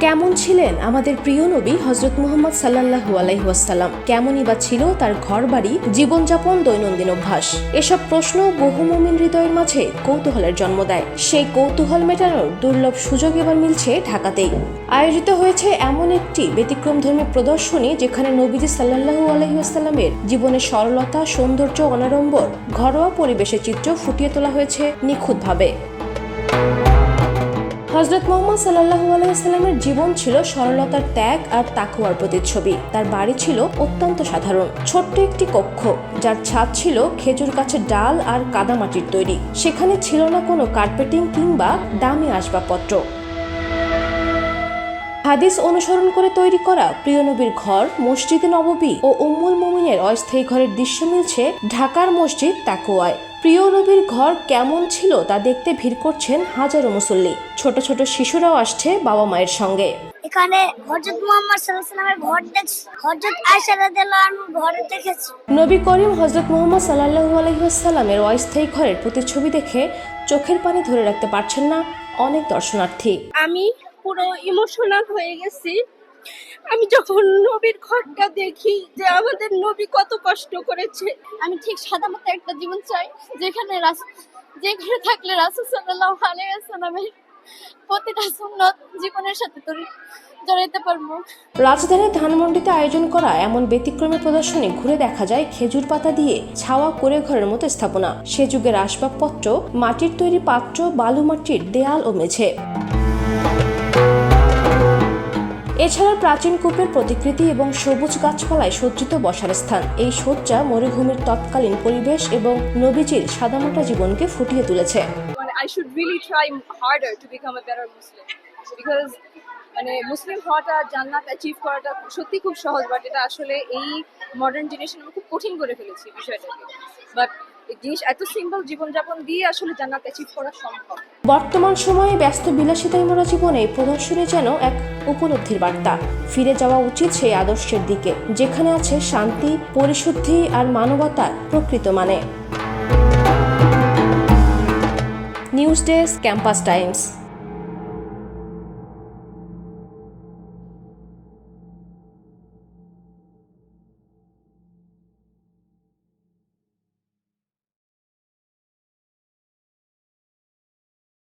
কেমন ছিলেন আমাদের প্রিয় নবী হজরত মুহম্মদ সাল্লাহু আলাইহাসাল্লাম কেমনই বা ছিল তার ঘরবাড়ি, জীবনযাপন, দৈনন্দিন অভ্যাস? এসব প্রশ্ন বহু মুমিন হৃদয়ের মাঝে কৌতূহলের জন্ম দেয়। সেই কৌতূহল মেটানোর দুর্লভ সুযোগ এবার মিলছে ঢাকাতেই। আয়োজিত হয়েছে এমন একটি ব্যতিক্রম ব্যতিক্রমধর্মী প্রদর্শনী যেখানে নবীজি সাল্লাহু আলহিহাস্লামের জীবনের সরলতা, সৌন্দর্য, অনাড়ম্বর, ঘরোয়া পরিবেশের চিত্র ফুটিয়ে তোলা হয়েছে নিখুঁতভাবে। হজরত মোহাম্মদ সাল্লাহ আলাইসাল্লামের জীবন ছিল সরলতার ত্যাগ আর তাকুয়ার প্রতিচ্ছবি। তার বাড়ি ছিল অত্যন্ত সাধারণ, ছোট্ট একটি কক্ষ, যার ছাদ ছিল খেজুর গাছের ডাল আর কাদামাটির তৈরি। সেখানে ছিল না কোনো কার্পেটিং কিংবা দামি আসবাবপত্র। হাদিস অনুসরণ করে তৈরি করা প্রিয় নবীর ঘর মসজিদে নববী ও উম্মুল মুমিনের অস্থায়ী ঘরের দৃশ্য মিলছে ঢাকার মসজিদ তাকুয়ায় প্রিয় নবীর ঘর কেমন ছিল তা দেখতে ভিড় করছেন হাজারো মুসল্লি। ছোট ছোট শিশুরাও আসছে বাবা মায়ের সঙ্গে। এখানে হজরত মোহাম্মদ সাল্লামের ঘর দেখছি। হজরত আয়সা রাদিয়াল্লাহু ঘর দেখেছি। নবী করিম হজরত মোহাম্মদ সাল্লাহু আলহিহাসাল্লামের অস্থায়ী ঘরের প্রতিচ্ছবি দেখে চোখের পানি ধরে রাখতে পারছেন না অনেক দর্শনার্থী। আমি পুরো ইমোশনাল হয়ে গেছি। আমি যখন নবীর ঘরটা দেখি যে আমাদের নবী কত কষ্ট করেছে। আমি ঠিক সাদা মতো একটা জীবন চাই, যেখানে রাস- যে ঘরে থাকলে রাসুল সাল্লাহ আলাইসালামের প্রতিটা সুন্নত জীবনের সাথে তোর জড়াইতে পারব। রাজধানীর ধানমন্ডিতে আয়োজন করা এমন ব্যতিক্রমী প্রদর্শনী ঘুরে দেখা যায় খেজুর পাতা দিয়ে ছাওয়া করে ঘরের মতো স্থাপনা। সে যুগের আসবাবপত্র, মাটির তৈরি পাত্র, বালু মাটির দেয়াল ও মেঝে। এছাড়া প্রাচীন কূপের প্রতিকৃতি এবং সবুজ গাছপালায় সজ্জিত বসার স্থান। এই সজ্জা মরুভূমির তৎকালীন পরিবেশ এবং নবীজির সাদামাটা জীবনকে ফুটিয়ে তুলেছে। মানে I should really try harder to become a better Muslim because মানে মুসলিম হওয়াটা, জান্নাত অ্যাচিভ করাটা সত্যি খুব সহজ বাট এটা আসলে এই মডার্ন জেনারেশন খুব কঠিন করে ফেলেছি বিষয়টাকে। বাট জিনিস, এত সিম্পল জীবনযাপন দিয়ে আসলে জান্নাত অ্যাচিভ করা সম্ভব। বর্তমান সময়ে ব্যস্ত বিলাসিতায় মোড়া জীবনে প্রদর্শনী যেন এক উপলব্ধির বার্তা। ফিরে যাওয়া উচিত সেই আদর্শের দিকে, যেখানে আছে শান্তি, পরিশুদ্ধি আর মানবতার প্রকৃত মানে। News desk campus times.